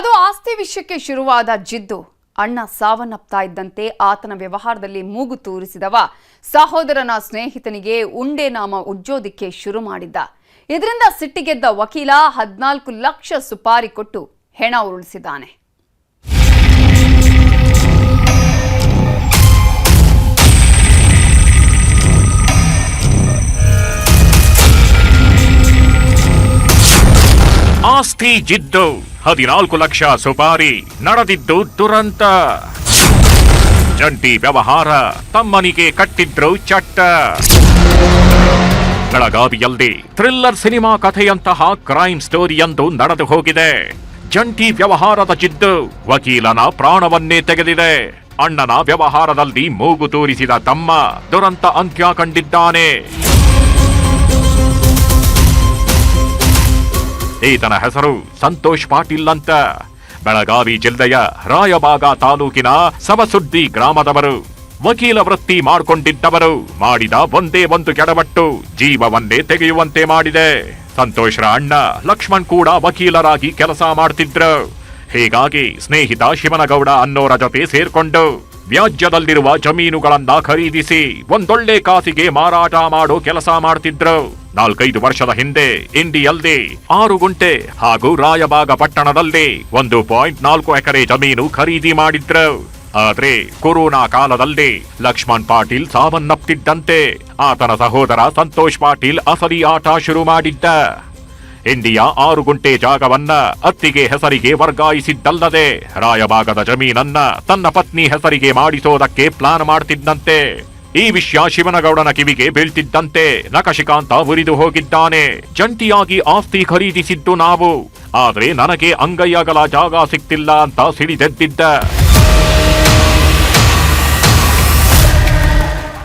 ಅದು ಆಸ್ತಿ ವಿಷಯಕ್ಕೆ ಶುರುವಾದ ಜಿದ್ದು. ಅಣ್ಣ ಸಾವನ್ನಪ್ತಾ ಇದ್ದಂತೆ ಆತನ ವ್ಯವಹಾರದಲ್ಲಿ ಮೂಗು ತೂರಿಸಿದವ. ಸಹೋದರನ ಸ್ನೇಹಿತನಿಗೆ ಉಂಡೆ ನಾಮ ಉಜ್ಜೋದಿಕ್ಕೆ ಶುರು ಮಾಡಿದ್ದ. ಇದರಿಂದ ಸಿಟ್ಟಿಗೆದ್ದ ವಕೀಲ ಹದಿನಾಲ್ಕು ಲಕ್ಷ ಸುಪಾರಿ ಕೊಟ್ಟು ಹೆಣ ಉರುಳಿಸಿದ್ದಾನೆ. ಆಸ್ತಿ ಜಿದ್ದು. ಹದಿನಾಲ್ಕು ಲಕ್ಷ ಸುಪಾರಿ ನಡೆದಿದ್ದು ದುರಂತ. ಜಂಟಿ ವ್ಯವಹಾರ ತಮ್ಮನಿಗೆ ಕಟ್ಟಿದ್ರು ಚಟ್ಟ. ಬೆಳಗಾವಿಯಲ್ಲಿ ಥ್ರಿಲ್ಲರ್ ಸಿನಿಮಾ ಕಥೆಯಂತಹ ಕ್ರೈಮ್ ಸ್ಟೋರಿಯಂದು ನಡೆದು ಹೋಗಿದೆ. ಜಂಟಿ ವ್ಯವಹಾರದ ಜಿದ್ದು ವಕೀಲನ ಪ್ರಾಣವನ್ನೇ ತೆಗೆದಿದೆ. ಅಣ್ಣನ ವ್ಯವಹಾರದಲ್ಲಿ ಮೂಗು ತೋರಿಸಿದ ತಮ್ಮ ದುರಂತ ಅಂತ್ಯ ಕಂಡಿದ್ದಾನೆ. ಈತನ ಹೆಸರು ಸಂತೋಷ್ ಪಾಟೀಲ್ ಅಂತ. ಬೆಳಗಾವಿ ಜಿಲ್ಲೆಯ ರಾಯಬಾಗ ತಾಲೂಕಿನ ಸವಸುದ್ದಿ ಗ್ರಾಮದವರು, ವಕೀಲ ವೃತ್ತಿ ಮಾಡಿಕೊಂಡಿದ್ದವರು, ಮಾಡಿದ ಒಂದೇ ಒಂದು ಕೆಡವಟ್ಟು ಜೀವವನ್ನೇ ತೆಗೆಯುವಂತೆ ಮಾಡಿದೆ. ಸಂತೋಷ್ರ ಅಣ್ಣ ಲಕ್ಷ್ಮಣ್ ಕೂಡ ವಕೀಲರಾಗಿ ಕೆಲಸ ಮಾಡ್ತಿದ್ರು. ಹೀಗಾಗಿ ಸ್ನೇಹಿತ ಶಿವನಗೌಡ ಅನ್ನೋರ ಜೊತೆ ಸೇರ್ಕೊಂಡು ವ್ಯಾಜ್ಯದಲ್ಲಿರುವ ಜಮೀನುಗಳನ್ನ ಖರೀದಿಸಿ ಒಂದೊಳ್ಳೆ ಕಾಸಿಗೆ ಮಾರಾಟ ಮಾಡೋ ಕೆಲಸ ಮಾಡ್ತಿದ್ರು. ನಾಲ್ಕೈದು ವರ್ಷದ ಹಿಂದೆ ಇಂಡಿಯಲ್ಲಿ ಆರು ಗುಂಟೆ ಹಾಗೂ ರಾಯಬಾಗ ಪಟ್ಟಣದಲ್ಲಿ ಒಂದು ಪಾಯಿಂಟ್ ನಾಲ್ಕು ಎಕರೆ ಜಮೀನು ಖರೀದಿ ಮಾಡಿದ್ರು. ಆದ್ರೆ ಕೊರೋನಾ ಕಾಲದಲ್ಲಿ ಲಕ್ಷ್ಮಣ್ ಪಾಟೀಲ್ ಸಾವನ್ನಪ್ಪಿದ್ದಂತೆ ಆತನ ಸಹೋದರ ಸಂತೋಷ್ ಪಾಟೀಲ್ ಅಸಲಿ ಆಟ ಶುರು ಮಾಡಿದ್ದ. ಇಂಡಿಯಾ ಆರು ಗುಂಟೆ ಜಾಗವನ್ನ ಅತ್ತಿಗೆ ಹೆಸರಿಗೆ ವರ್ಗಾಯಿಸಿದ್ದಲ್ಲದೆ ರಾಯಭಾಗದ ಜಮೀನನ್ನ ತನ್ನ ಪತ್ನಿ ಹೆಸರಿಗೆ ಮಾಡಿಸೋದಕ್ಕೆ ಪ್ಲಾನ್ ಮಾಡ್ತಿದ್ದಂತೆ. ಈ ವಿಷಯ ಶಿವನಗೌಡನ ಕಿವಿಗೆ ಬೀಳ್ತಿದ್ದಂತೆ ನಕಶಿಕಾಂತ ಉರಿದು ಹೋಗಿದ್ದಾನೆ. ಜಂಟಿಯಾಗಿ ಆಸ್ತಿ ಖರೀದಿಸಿದ್ದು ನಾವು. ಆದ್ರೆ ನನಗೆ ಅಂಗೈಯಾಗಲ ಜಾಗ ಸಿಕ್ತಿಲ್ಲ ಅಂತ ಸಿಡಿದೆದ್ದಿದ್ದ.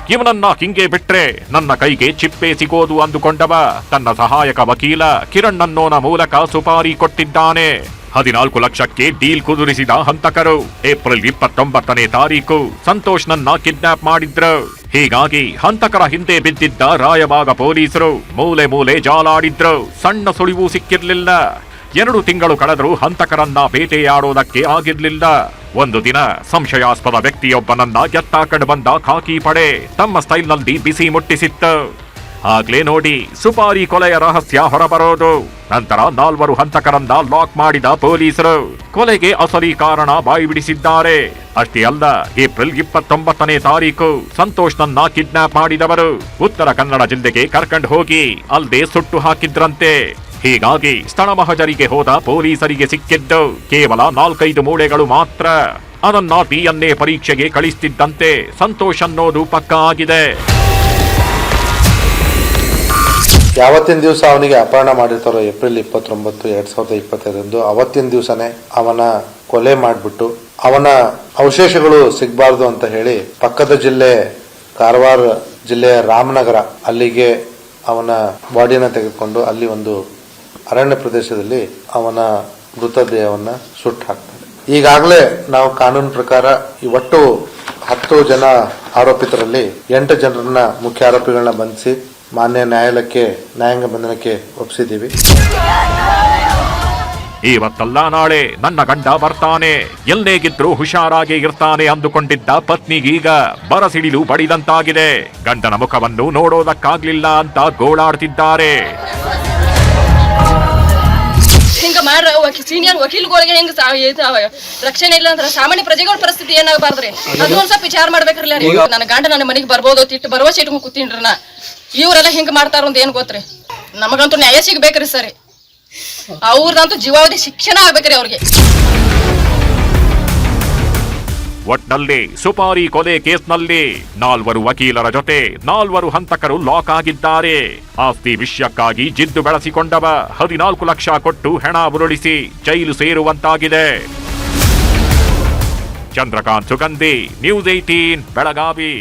ಇವನನ್ನ ಹಿಂಗೆ ಬಿಟ್ರೆ ನನ್ನ ಕೈಗೆ ಚಿಪ್ಪೆ ಸಿಗೋದು ಅಂದುಕೊಂಡವ. ತನ್ನ ಸಹಾಯಕ ವಕೀಲ ಕಿರಣ್ ಅನ್ನೋನ ಮೂಲಕ ಸುಪಾರಿ ಕೊಟ್ಟಿದ್ದಾನೆ. ಹದಿನಾಲ್ಕು ಲಕ್ಷಕ್ಕೆ ಡೀಲ್ ಕುದುರಿಸಿದ ಹಂತಕರು, ಏಪ್ರಿಲ್ ಇಪ್ಪತ್ತೊಂಬತ್ತನೇ ತಾರೀಕು ಸಂತೋಷ್ನನ್ನ ಕಿಡ್ನಾಪ್ ಮಾಡಿದ್ರು. ಹೀಗಾಗಿ ಹಂತಕರ ಹಿಂದೆ ಬಿದ್ದಿದ್ದ ರಾಯಬಾಗ ಪೊಲೀಸರು ಮೂಲೆ ಮೂಲೆ ಜಾಲಾಡಿದ್ರು. ಸಣ್ಣ ಸುಳಿವು ಸಿಕ್ಕಿರ್ಲಿಲ್ಲ. ಎರಡು ತಿಂಗಳು ಕಳೆದರೂ ಹಂತಕರನ್ನ ಬೇಟೆಯಾಡೋದಕ್ಕೆ ಆಗಿರ್ಲಿಲ್ಲ. ಒಂದು ದಿನ ಸಂಶಯಾಸ್ಪದ ವ್ಯಕ್ತಿಯೊಬ್ಬನನ್ನ ಎತ್ತಾಕಂಡು ಬಂದ ಖಾಕಿ ಪಡೆ ತಮ್ಮ ಸ್ಟೈಲ್ನಲ್ಲಿ ಬಿಸಿ ಮುಟ್ಟಿಸಿತ್ತು. ಆಗ್ಲೇ ನೋಡಿ ಸುಪಾರಿ ಕೊಲೆಯ ರಹಸ್ಯ ಹೊರಬರೋದು. ನಂತರ ನಾಲ್ವರು ಹಂತಕರನ್ನ ಲಾಕ್ ಮಾಡಿದ ಪೊಲೀಸರು ಕೊಲೆಗೆ ಅಸಲಿ ಕಾರಣ ಬಾಯಿ ಬಿಡಿಸಿದ್ದಾರೆ. ಅಷ್ಟೇ ಅಲ್ಲ, ಏಪ್ರಿಲ್ ಇಪ್ಪತ್ತೊಂಬತ್ತನೇ ತಾರೀಕು ಸಂತೋಷ್ನನ್ನ ಕಿಡ್ನಾಪ್ ಮಾಡಿದವರು. ಉತ್ತರ ಕನ್ನಡ ಜಿಲ್ಲೆಗೆ ಕರ್ಕೊಂಡು ಹೋಗಿ ಅಲ್ಲದೆ ಸುಟ್ಟು ಹಾಕಿದ್ರಂತೆ. ಹೀಗಾಗಿ ಸ್ಥಳ ಮಹಜರಿಗೆ ಹೋದ ಪೊಲೀಸರಿಗೆ ಸಿಕ್ಕಿದ್ದು ಕೇವಲ ನಾಲ್ಕೈದು ಮೂಳೆಗಳು ಮಾತ್ರ. ಅದನ್ನ ಡಿಎನ್ಎ ಪರೀಕ್ಷೆಗೆ ಕಳಿಸ್ತಿದ್ದಂತೆ ಸಂತೋಷ್ ಅನ್ನೋದು ಪಕ್ಕಾ ಆಗಿದೆ. ಯಾವತ್ತಿನ ದಿವಸ ಅವನಿಗೆ ಅಪಹರಣ ಮಾಡಿರ್ತಾರೋ ಏಪ್ರಿಲ್ ಇಪ್ಪತ್ತೊಂಬತ್ತು ಎರಡ್ ಸಾವಿರದ ಇಪ್ಪತ್ತೈದರಂದು, ಅವತ್ತಿನ ದಿವಸನೇ ಅವನ ಕೊಲೆ ಮಾಡಿಬಿಟ್ಟು ಅವನ ಅವಶೇಷಗಳು ಸಿಗಬಾರ್ದು ಅಂತ ಹೇಳಿ ಪಕ್ಕದ ಜಿಲ್ಲೆ, ಕಾರವಾರ ಜಿಲ್ಲೆಯ ರಾಮನಗರ ಅಲ್ಲಿಗೆ ಅವನ ಬಾಡಿನ ತೆಗೆದುಕೊಂಡು ಅಲ್ಲಿ ಒಂದು ಅರಣ್ಯ ಪ್ರದೇಶದಲ್ಲಿ ಅವನ ಮೃತದೇಹವನ್ನು ಸುಟ್ಟು ಹಾಕ್ತಾರೆ. ಈಗಾಗಲೇ ನಾವು ಕಾನೂನು ಪ್ರಕಾರ ಒಟ್ಟು ಹತ್ತು ಜನ ಆರೋಪಿತರಲ್ಲಿ ಎಂಟು ಜನರನ್ನ ಮುಖ್ಯ ಆರೋಪಿಗಳನ್ನ ಬಂಧಿಸಿ ಮಾನ್ಯ ನ್ಯಾಯಾಲಯಕ್ಕೆ ನ್ಯಾಯಾಂಗ ಬಂಧನಕ್ಕೆ ಒಪ್ಪಿಸಿದ್ದೀವಿ. ಇವತ್ತಲ್ಲ ನಾಳೆ ನನ್ನ ಗಂಡ ಬರ್ತಾನೆ. ಎಲ್ಲೇಗಿದ್ರು ಹುಷಾರಾಗಿ ಇರ್ತಾನೆ ಅಂದುಕೊಂಡಿದ್ದ ಪತ್ನಿಗೀಗ ಬರಸಿಡಿಲು ಬಡಿದಂತಾಗಿದೆ. ಗಂಡನ ಮುಖವನ್ನು ನೋಡೋದಕ್ಕಾಗ್ಲಿಲ್ಲ ಅಂತ ಗೋಳಾಡ್ತಿದ್ದಾರೆ. ಹಿಂಗ ಮಾಡ್ರ ಸೀನಿಯರ್ ವಕೀಲ್ಗಳಿಗೆ ಹೆಂಗ ರಕ್ಷಣೆ ಇಲ್ಲ ಅಂದ್ರೆ ಸಾಮಾನ್ಯ ಪ್ರಜೆಗಳ ಪರಿಸ್ಥಿತಿ ಏನಾಗಬಾರ್ದ್ರಿ? ಅದು ಒಂದ್ ಸ್ವಲ್ಪ ವಿಚಾರ ಮಾಡ್ಬೇಕ್ರಲ್ಲ ನನ್ನ ಗಂಡ ನನ್ನ ಮನೆಗೆ ಬರ್ಬೋದು ತಿಟ್ಟು ಬರುವ ಇಟ್ಕೊಂಡ್ ಕೂತೀನ್ರಿ ನಾ ಇವ್ರೆಲ್ಲ ಹಿಂಗ ಮಾಡ್ತಾರ ಅಂತ ಏನ್ ಗೊತ್ತ್ರಿ? ನಮಗಂತೂ ನ್ಯಾಯ ಸಿಗ್ಬೇಕ್ರಿ ಸರಿ. ಅವ್ರದಂತೂ ಜೀವಾವಧಿ ಶಿಕ್ಷಣ ಆಗ್ಬೇಕ್ರಿ ಅವ್ರಿಗೆ. ಒಟ್ನಲ್ಲಿ ಸುಪಾರಿ ಕೊಲೆ ಕೇಸ್ನಲ್ಲಿ ನಾಲ್ವರು ವಕೀಲರ ಜೊತೆ ನಾಲ್ವರು ಹಂತಕರು ಲಾಕ್ ಆಗಿದ್ದಾರೆ. ಆಸ್ತಿ ವಿಷಯಕ್ಕಾಗಿ ಜಿದ್ದು ಬೆಳೆಸಿಕೊಂಡವ ಹದಿನಾಲ್ಕು ಲಕ್ಷ ಕೊಟ್ಟು ಹೆಣ ಉರುಳಿಸಿ ಜೈಲು ಸೇರುವಂತಾಗಿದೆ. Chandrakant Sugandhi, news eighteen Belagavi.